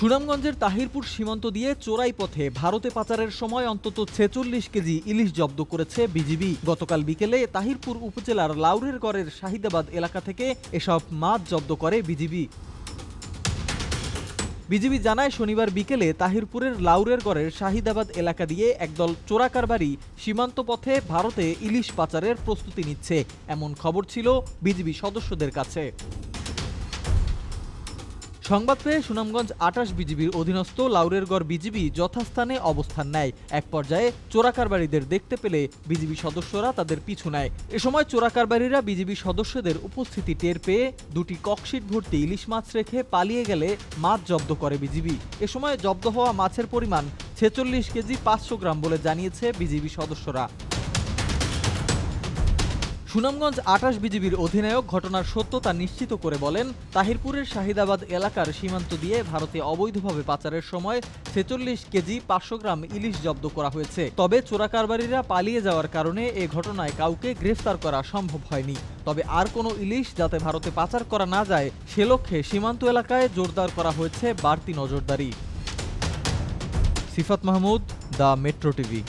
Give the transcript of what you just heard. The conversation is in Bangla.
সুনামগঞ্জের তাহিরপুর সীমান্ত দিয়ে চোরাই পথে ভারতে পাচারের সময় অন্তত ছেচল্লিশ কেজি ইলিশ জব্দ করেছে বিজিবি। গতকাল বিকেলে তাহিরপুর উপজেলার লাউরের গড়ের শাহিদাবাদ এলাকা থেকে এসব মাছ জব্দ করে বিজিবি। বিজিবি জানায়, শনিবার বিকেলে তাহিরপুরের লাউরের গড়ের শাহিদাবাদ এলাকা দিয়ে একদল চোরাকারবারি সীমান্ত পথে ভারতে ইলিশ পাচারের প্রস্তুতি নিচ্ছে। এমন খবর ছিল বিজিবি সদস্যদের কাছে। সংবাদ পেয়ে সুনামগঞ্জ আটাশ বিজিবির অধীনস্থ লাউরেরগড় বিজিবি যথাস্থানে অবস্থান নেয়। এক পর্যায়ে চোরাকারবারিদের দেখতে পেলে বিজিবি সদস্যরা তাদের পিছু নেয়। এ সময় চোরাকারবারিরা বিজিবি সদস্যদের উপস্থিতি টের পেয়ে দুটি ককশিট ভর্তি ইলিশ মাছ রেখে পালিয়ে গেলে মাছ জব্দ করে বিজিবি। এ সময় জব্দ হওয়া মাছের পরিমাণ ছেচল্লিশ কেজি পাঁচশো গ্রাম বলে জানিয়েছে বিজিবি সদস্যরা। সুনামগঞ্জ আটাশ বিজিবির অধিনায়ক ঘটনার সত্যতা নিশ্চিত করে বলেন, তাহিরপুরের শাহিদাবাদ এলাকার সীমান্ত দিয়ে ভারতে অবৈধভাবে পাচারের সময় ছেচল্লিশ কেজি পাঁচশো গ্রাম ইলিশ জব্দ করা হয়েছে। তবে চোরাকারবারিরা পালিয়ে যাওয়ার কারণে এ ঘটনায় কাউকে গ্রেফতার করা সম্ভব হয়নি। তবে আর কোনো ইলিশ যাতে ভারতে পাচার করা না যায়, সে লক্ষ্যে সীমান্ত এলাকায় জোরদার করা হয়েছে বাড়তি নজরদারি। Sifat Mahmud, the Metro TV.